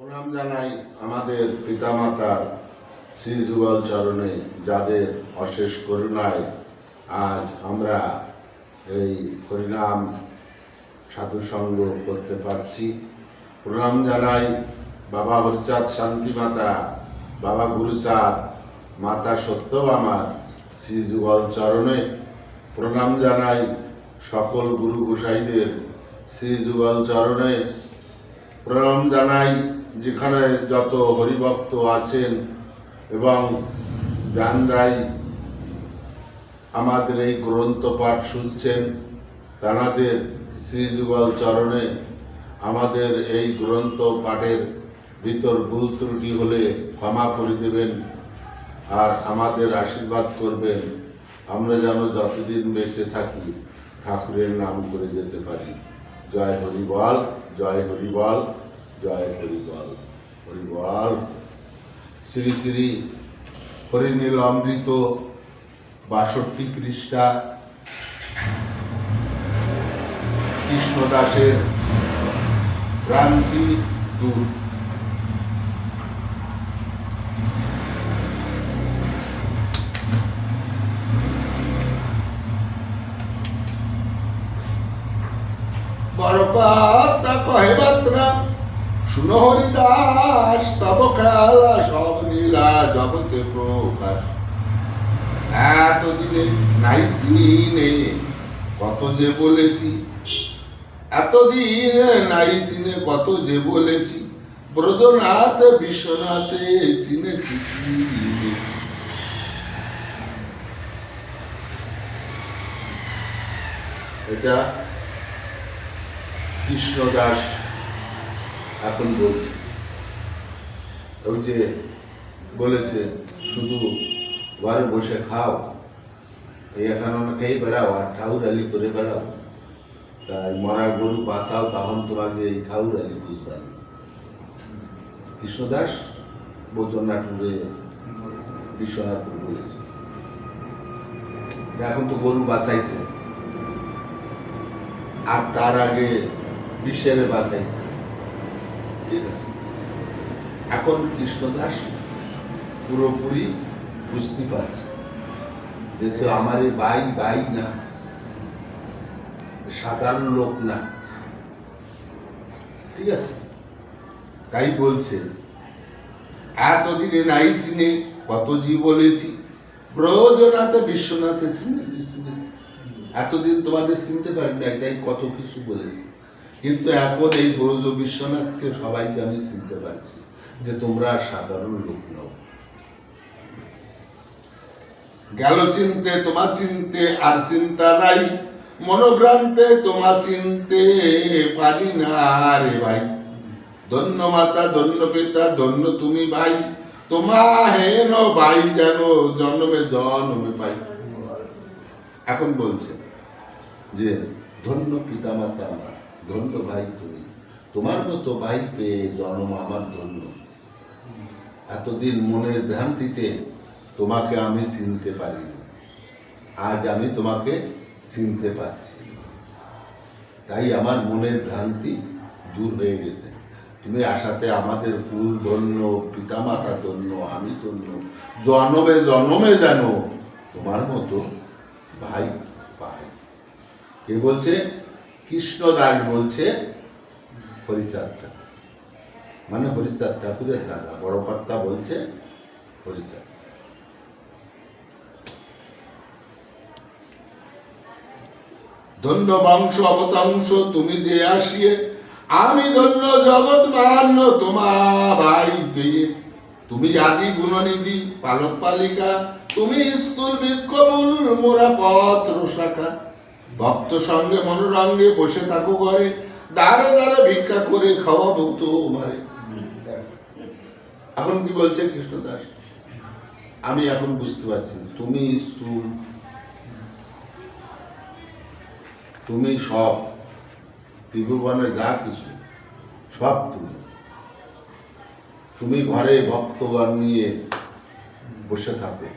প্রণাম জানাই আমাদের পিতামাতার শ্রী যুগল চরণে যাদের অশেষ করুণায় আজ আমরা এই হরিনাম সাধুসঙ্গ করতে পারছি। প্রণাম জানাই বাবা হরচাঁদ শান্তিমাতা বাবা গুরুচাঁদ মাতা সত্যবামার শ্রী যুগল চরণে। প্রণাম জানাই সকল গুরু গোসাইদের শ্রী যুগল চরণে। প্রণাম জানাই যেখানে যত হরিভক্ত আছেন এবং জানরাই আমাদের এই গ্রন্থ পাঠ শুনছেন তানাদের শ্রীযুগল চরণে আমাদের এই গ্রন্থ পাঠের ভিতর ভুল ত্রুটি হলে ক্ষমা করে দেবেন আর আমাদের আশীর্বাদ করবেন। আমরা যেন যতদিন বেঁচে থাকি, ঠাকুরের নাম করে যেতে পারি। জয় হরিবল জয় হরিবল। জয় হরিবল। হরিবল, শ্রী শ্রী হরিনীল অমৃত বাষট্টি পৃষ্ঠা। কৃষ্ণদাসের ক্রান্তি দূর। বড় কথা কহে বাত্রা শুনো হরিদাস তব খেলা সব নীলা জগতে প্রকাশ। এতদিনে নাই সিনে, কত যে বলেছি। এতদিন নাই সিনে, কত যে বলেছি। ব্রজনাথ বিশ্বনাথে শিশি এটা কৃষ্ণদাস এখন বলছে। ওই যে বলেছে, শুধু ঘরে বসে খাও। এখন খেয়ে বেড়াও আর ঠাউর আলি করে বেড়াও। তাই মরা গরু বাঁচাও, তখন তোমাকে এই ঠাউর আলি বুঝবে। কৃষ্ণদাস বৈদ্যনাথপুরে, বিশ্বনাথপুর বলেছে। এখন তো গরু বাঁচাইছে। আর তার আগে বিশ্বের বাঁচাইছে। ঠিক আছে। এখন কৃষ্ণদাস পুরোপুরি বুঝতে পারছে যেহেতু আমার এই ভাই ভাই না, সাধারণ লোক না। ঠিক আছে? তাই বলছে, এতদিনে নাই চিনে, কত জি বলেছি। ব্রজনাথ, বিশ্বনাথে চিনেছি চিনেছি। এতদিন তোমাদের চিনতে পারি নাই, তাই কত কিছু বলেছি। কিন্তু এখন এই ব্রজ বিশ্বনাথকে সবাইকে আমি চিনতে পারছি যে তোমরা সাধারণ লোক নও। গেল চিনতে তোমা চিনতে আর চিন্তা নাই, মনোভ্রান্তে তোমা চিনতে পারি না রে ভাই। ধন্য মাতা, ধন্য পিতা, ধন্য তুমি ভাই, তোমা হেন ভাই যেন জন্মে জন্মে পাই। এখন বলছে যে ধন্য পিতা মাতা আমার। ধন্য ভাই তুমি। তোমার মতো ভাই পেয়ে জন্ম আমার ধন্য এতদিন মনের ভ্রান্তিতে তোমাকে আমি চিনতে পারিনি। আজ আমি তোমাকে চিনতে পারছি। তাই আমার মনের ভ্রান্তি দূর হয়ে গেছে। তুমি আসাতে আমাদের কুল ধন্য, পিতামাতা ধন্য, আমি ধন্য। জন্মে জন্মে জানো তোমার মতো ভাই পাই। কে বলছে? কৃষ্ণদাস বলছে হরিচাঁদ ঠাকুর মানে হরিচাঁদ ঠাকুরের দাদা বড় বলছে হরিচাঁদ। ধন্য বংশ অবতংশ তুমি যে আসিয়ে, আমি ধন্য জগৎ মান্য তোমা ভাই তুমি আদি গুণনিধি, পালক পালিকা, তুমি স্থূল বৃক্ষমূল মোরা পত্র শাখা ভক্ত সঙ্গে মনোরঙ্গে বসে থাকো ঘরে। দাঁড়ে দাঁড়ে, ভিক্ষা করে খাওয়াবো তোমারে এখন কি বলছে কৃষ্ণদাস আমি এখন বুঝতে পারছি তুমি স্থূল। তুমি সব। ত্রিভুবনে যা কিছু, সব তুমি। তুমি ঘরে ভক্তগণ নিয়ে বসে থাকো।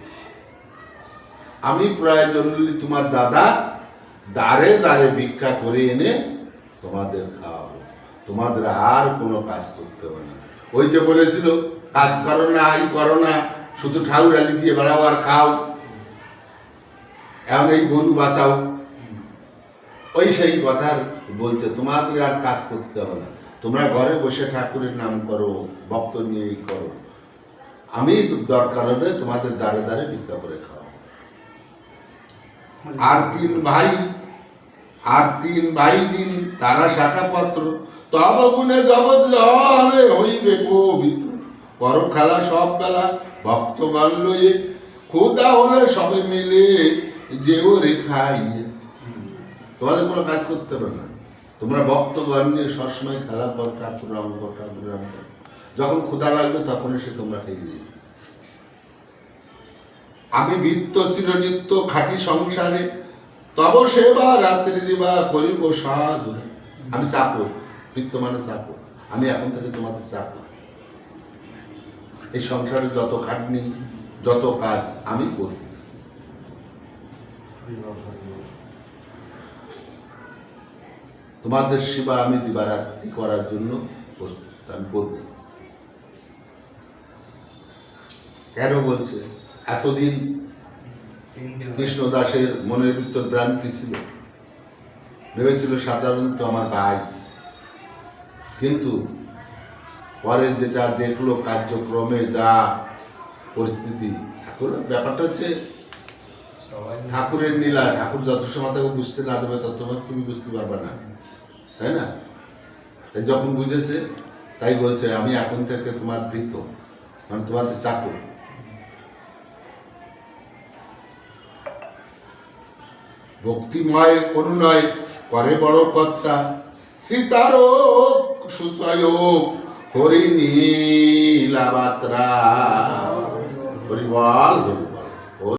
আমি প্রয়োজন তোমার দাদা দাঁড়ে দাঁড়ে ভিক্ষা করে এনে তোমাদের খাওয়াবো। তোমাদের আর কোনো কাজ করতে হবে না। ওই যে বলেছিল, কাজ করো না, এই করো না, শুধু ঠাউর আলি দিয়ে বেড়াও আর খাও। এখন এই গরু বাঁচাও। ওই সেই কথার বলছে, তোমাদের আর কাজ করতে হবে না। তোমরা ঘরে বসে ঠাকুরের নাম করো, ভক্ত নিয়ে করো। আমি দরকার হলে তোমাদের দ্বারে দ্বারে ভিক্ষা করে খাওয়া আর তিন ভাই আর তিন ভাই দিন তারা শাখা পত্র তব গুণে জগৎ জলে হইবে পবিত্র। পর খেলা সব বেলা ভক্তগণ লয়ে ক্ষুদা হলে সবে মিলে যে ওরে খাইয়ে তোমাদের কোনো কাজ করতে হবে না। তোমরা ভক্তগণ নিয়ে সবসময় খেলা কর, ঠাকুর ঠাকুর যখন ক্ষুদা লাগবে তখন এসে তোমরা খেয়ে দিবে আমি বৃত্ত চিরনিত্য খাটি সংসারে তব সেবা রাত্রি দিবা করিব সাধু আমি চাপো বৃত্ত মানে চাপো। আমি এখন থেকে তোমাদের চাপো। এই সংসারে যত খাটনি, যত কাজ আমি করি। তোমাদের সেবা আমি দিবারাত্রি করার জন্য প্রস্তুত, আমি করব। কেন বলছে? এতদিন কৃষ্ণ দাসের মনের ভিতর ভ্রান্তি ছিল। ভেবেছিল সাধারণত আমার ভাই। কিন্তু পরে যেটা দেখল কার্যক্রমে যা পরিস্থিতি এখন ব্যাপারটা হচ্ছে ঠাকুরের নীলা ঠাকুর যত সময় তাকে বুঝতে না দেবে তত সময় তুমি বুঝতে পারবে না। তাই না? তাই যখন বুঝেছে তাই বলছে আমি এখন থেকে তোমার ভৃত মানে তোমাদের চাকর। ভক্তিময় অনুনয় করে বড় কর্তা। সীতার সুসয় হরিণী লাবাত্রা হরিবল। হরি